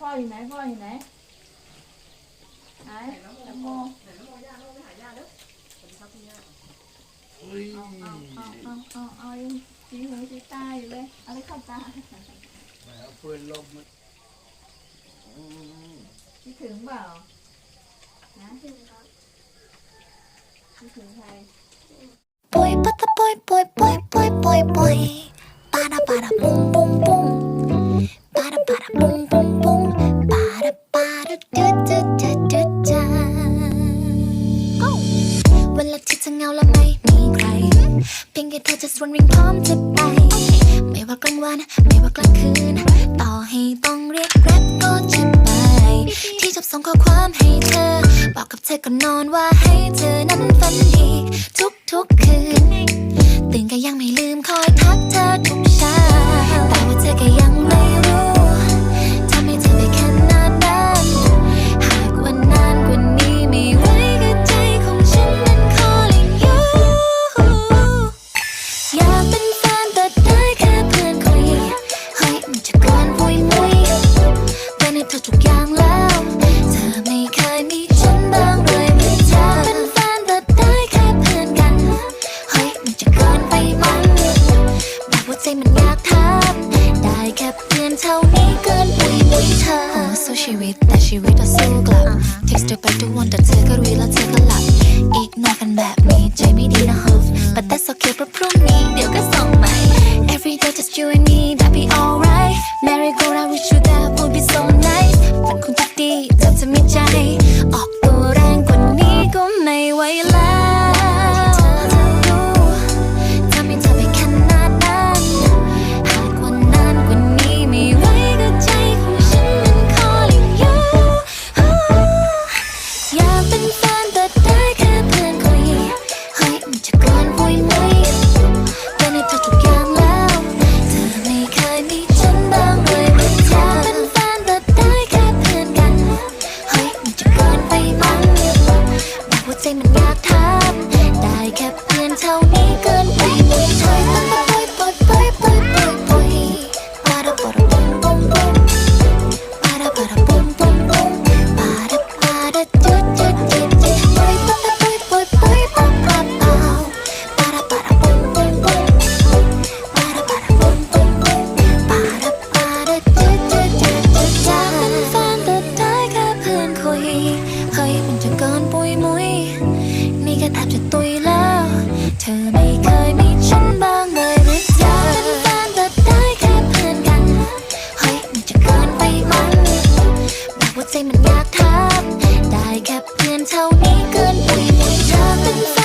พ่ออยู่ไหนไหนแตงโมไหนน้ำโมย่าน้ำโมไปหาย่าเด้อสวัสดีครับคุณย่าอุ้ยเอาเอาเอาเอาเอาเอายังสีหูสีตาอยู่เลยเอาไปเข้าตาเอาปืนลมมันอืมคิดถึงเปล่านะถึงครับคิดถึงใคร Boy, bata boy, boy, boy, boy, boy, boy. Para, para, boom, boom, boom. Para, para, boom, boom, boom. Para, เวลาที่เธอเหงาและไม่มีใคร เพียงแค่เธอจะสวนวิ่งพร้อมจะไป ไม่ว่ากลางวัน ไม่ว่ากลางคืน ต่อให้ต้องเรียกแกร็บก็จะไป ที่ชอบส่งข้อความให้เธอ บอกกับเธอก่อนนอนว่าให้เธอนั้นฝันดี ใจมันอยากทำได้แค่เพื่อนเท่านี้เกินไปมุยเธอโอ้สู้ชีวิตแต่ชีวิตเราสู้กลับ text เธอไปทุกวันแต่เธอก็รีแล้วเธอก็หลับ อีกนอกกันแบบนี้ใจไม่ดีนะฮะ but that's okay เพราะพรุ่งนี้เดี๋ยวก็ส่งใหม่ every day just you and me ใจมันอยากทำได้แค่เพื่อนเท่านี้เกินไปมุยเธอเป็น